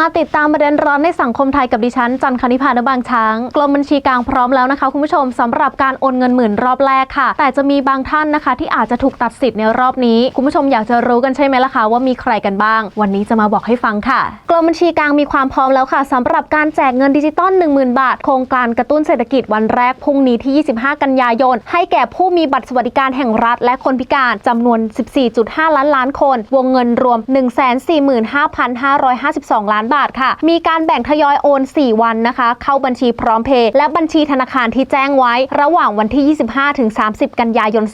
มาติดตามประเด็นร้อนในสังคมไทยกับดิฉัน จันคณิพานบางช้าง กรมบัญชีกลางพร้อมแล้วนะคะ คุณผู้ชมสำหรับการโอนเงินหมื่นรอบแรกค่ะ แต่จะมีบางท่านนะคะ ที่อาจจะถูกตัดสิทธิ์ในรอบนี้ คุณผู้ชมอยากจะรู้กันใช่ไหมล่ะคะว่ามีใครกันบ้าง วันนี้จะมาบอกให้ฟังค่ะ กรมบัญชีกลางมีความพร้อมแล้วค่ะสำหรับการแจกเงินดิจิตอล10,000 บาท โครงการกระตุ้นเศรษฐกิจวันแรกพรุ่งนี้ที่ 25 กันยายน ให้แก่ผู้มีบัตรสวัสดิการแห่งรัฐ และคนพิการจำนวน 14.5 ล้านล้านคน วงเงินรวม 145,552 ล้านบาทค่ะ มีการแบ่งทยอยโอน 4 วันนะคะ เข้าบัญชีพร้อมเพย์และบัญชีธนาคารที่แจ้งไว้ ระหว่างวันที่ 25ถึง30 กันยายน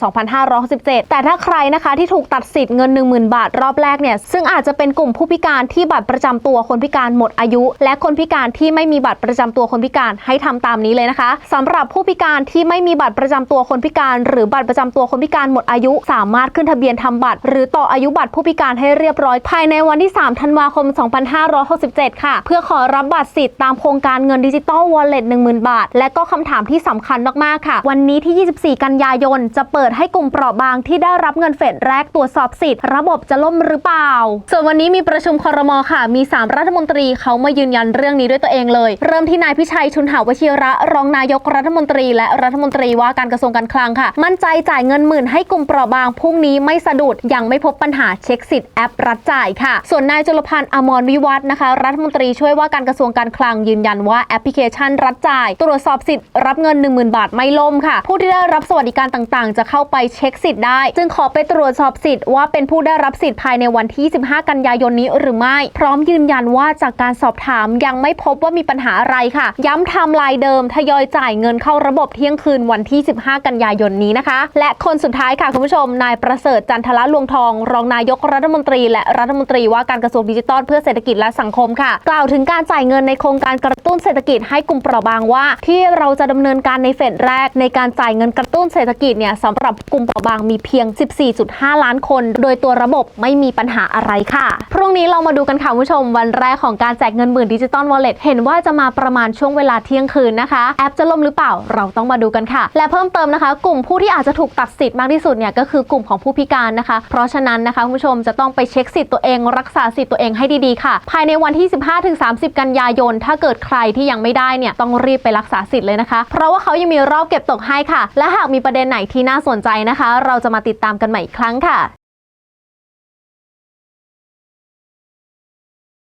2567 แต่ถ้าใครนะคะที่ถูกตัดสิทธิ์เงิน 10,000 บาทรอบแรกเนี่ยซึ่งอาจจะเป็นกลุ่มผู้พิการที่บัตรประจำตัวคนพิการหมดอายุ และคนพิการที่ไม่มีบัตรประจำตัวคนพิการให้ทำตามนี้เลยนะคะสำหรับผู้พิการที่ไม่มีบัตรประจำตัวคนพิการ หรือบัตรประจำตัวคนพิการหมดอายุ สามารถขึ้นทะเบียนทำบัตร หรือต่ออายุบัตรผู้พิการให้เรียบร้อยภายในวันที่ 3 ธันวาคม 2567ค่ะ เพื่อขอรับบัตรสิทธิ์ตามโครงการเงินดิจิตอลวอลเล็ต10,000 บาท และก็คำถามที่สำคัญมากๆค่ะ วันนี้ที่ 24 กันยายน จะเปิดให้กลุ่มเปราะบางที่ได้รับเงินเฟดแรกตรวจสอบสิทธิ์ ระบบจะล่มหรือเปล่า ส่วนวันนี้มีประชุมคอรมอค่ะ มี 3 รัฐมนตรีเขามายืนยันเรื่องนี้ด้วยตัวเองเลย เริ่มที่นายพิชัยชุนหาวชิระ รองนายกรัฐมนตรี และรัฐมนตรีว่าการกระทรวงการคลังค่ะ มั่นใจจ่ายเงินหมื่นให้กลุ่มเปราะบางพรุ่งนี้ไม่สะดุดยังไม่พบปัญหาเช็คสิทธิ์แอปรัฐจ่ายค่ะ ส่วนนายจุลพันธ์อมรวิวัฒนะคะรัฐมนตรีช่วยว่าการกระทรวงการคลังยืนยันว่าแอปพลิเคชันรัฐจ่าย ตรวจสอบสิทธิ์รับเงิน 10,000 บาทไม่ล่มค่ะ ผู้ที่ได้รับสวัสดิการต่างๆ จะเข้าไปเช็คสิทธิ์ได้ จึงขอไปตรวจสอบสิทธิ์ว่าเป็นผู้ได้รับสิทธิ์ภายในวันที่ 15 กันยายนนี้หรือไม่ พร้อมยืนยันว่าจากการสอบถามยังไม่พบว่ามีปัญหาอะไรค่ะ ย้ำไทม์ไลน์เดิมทยอยจ่ายเงินเข้าระบบเที่ยงคืนวันที่ 15 กันยายนนี้นะคะ และคนสุดท้ายค่ะคุณผู้ชม นายประเสริฐจันทละลวงทอง รองนายกรัฐมนตรี และรัฐมนตรีว่าการกระทรวงดิจิทัลเพื่อเศรษฐกิจและสังคมค่ะ กล่าวถึงการจ่ายเงินในโครงการกระตุ้นเศรษฐกิจให้กลุ่มเปราะบางว่า ที่เราจะดำเนินการในเฟสแรก ในการจ่ายเงินกระตุ้นเศรษฐกิจเนี่ยสำหรับกลุ่มเปราะบางมีเพียง 14.5 ล้านคน โดยตัวระบบไม่มีปัญหาอะไรค่ะ พรุ่งนี้เรามาดูกันค่ะคุณผู้ชม วันแรกของการแจกเงินหมื่นดิจิตอลวอลเล็ตเห็นว่าจะมาประมาณช่วงเวลาเที่ยงคืนนะคะแอปจะล่มหรือเปล่าเราต้องมาดูกันค่ะ และเพิ่มเติมนะคะ กลุ่มผู้ที่อาจจะถูกตัดสิทธิ์มากที่สุดเนี่ยก็คือกลุ่มของผู้พิการนะคะ เพราะฉะนั้นนะคะคุณผู้ชมจะต้องไปเช็คสิทธิ์ตัวเองรักษาสิทธิ์ตัวเองให้ดีๆค่ะ ภายในวันที่ 15-30 กันยายน ถ้าเกิดใครที่ยังไม่ได้เนี่ยต้องรีบไปรักษาสิทธิ์เลยนะคะ เพราะว่าเขายังมีรอบเก็บตกให้ค่ะ และหากมีประเด็นไหนที่น่าสนใจนะคะ เราจะมาติดตามกันใหม่อีกครั้งค่ะ